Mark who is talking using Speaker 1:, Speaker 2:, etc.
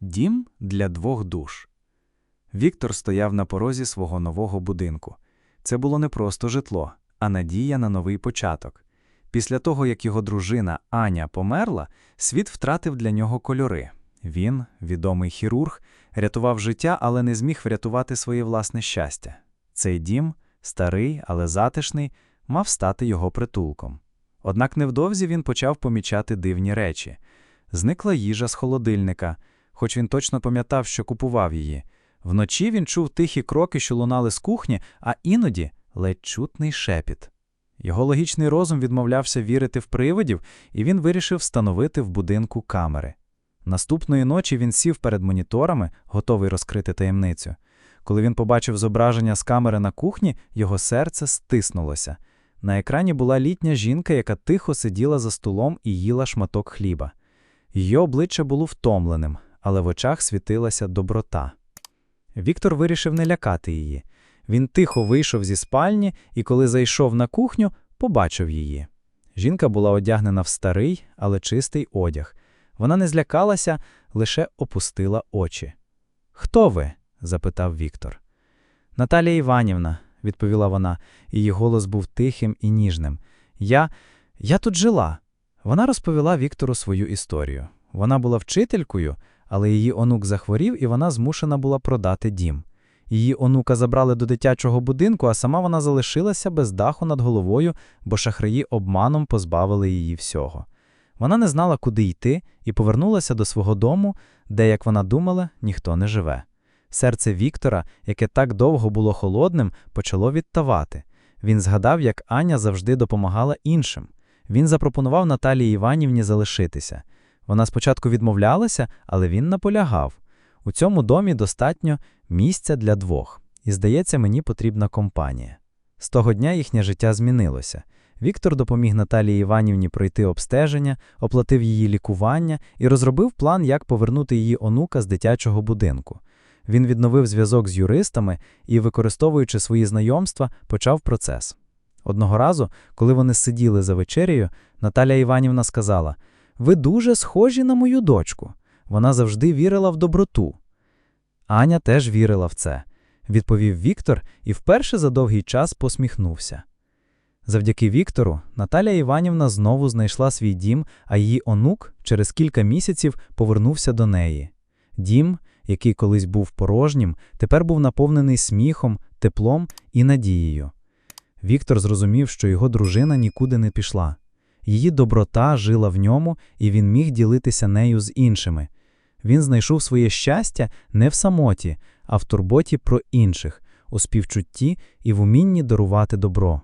Speaker 1: Дім для двох душ. Віктор стояв на порозі свого нового будинку. Це було не просто житло, а надія на новий початок. Після того, як його дружина Аня померла, світ втратив для нього кольори. Він, відомий хірург, рятував життя, але не зміг врятувати своє власне щастя. Цей дім, старий, але затишний, мав стати його притулком. Однак невдовзі він почав помічати дивні речі. Зникла їжа з холодильника, хоч він точно пам'ятав, що купував її. Вночі він чув тихі кроки, що лунали з кухні, а іноді ледь чутний шепіт. Його логічний розум відмовлявся вірити в привидів, і він вирішив встановити в будинку камери. Наступної ночі він сів перед моніторами, готовий розкрити таємницю. Коли він побачив зображення з камери на кухні, його серце стиснулося. На екрані була літня жінка, яка тихо сиділа за столом і їла шматок хліба. Її обличчя було втомленим, але в очах світилася доброта. Віктор вирішив не лякати її. Він тихо вийшов зі спальні і, коли зайшов на кухню, побачив її. Жінка була одягнена в старий, але чистий одяг. Вона не злякалася, лише опустила очі. Хто ви? запитав Віктор. Наталія Іванівна, відповіла вона, її голос був тихим і ніжним. Я. я тут жила. Вона розповіла Віктору свою історію. Вона була вчителькою, але її онук захворів, і вона змушена була продати дім. Її онука забрали до дитячого будинку, а сама вона залишилася без даху над головою, бо шахраї обманом позбавили її всього. Вона не знала, куди йти, і повернулася до свого дому, де, як вона думала, ніхто не живе. Серце Віктора, яке так довго було холодним, почало відтавати. Він згадав, як Аня завжди допомагала іншим. Він запропонував Наталії Іванівні залишитися. Вона спочатку відмовлялася, але він наполягав. У цьому домі достатньо місця для двох, і, здається, мені потрібна компанія. З того дня їхнє життя змінилося. Віктор допоміг Наталії Іванівні пройти обстеження, оплатив її лікування і розробив план, як повернути її онука з дитячого будинку. Він відновив зв'язок з юристами і, використовуючи свої знайомства, почав процес. Одного разу, коли вони сиділи за вечерею, Наталя Іванівна сказала: Ви дуже схожі на мою дочку. Вона завжди вірила в доброту. Аня теж вірила в це, відповів Віктор і вперше за довгий час посміхнувся. Завдяки Віктору Наталя Іванівна знову знайшла свій дім, а її онук через кілька місяців повернувся до неї. Дім, який колись був порожнім, тепер був наповнений сміхом, теплом і надією. Віктор зрозумів, що його дружина нікуди не пішла. Її доброта жила в ньому, і він міг ділитися нею з іншими. Він знайшов своє щастя не в самоті, а в турботі про інших, у співчутті і в умінні дарувати добро.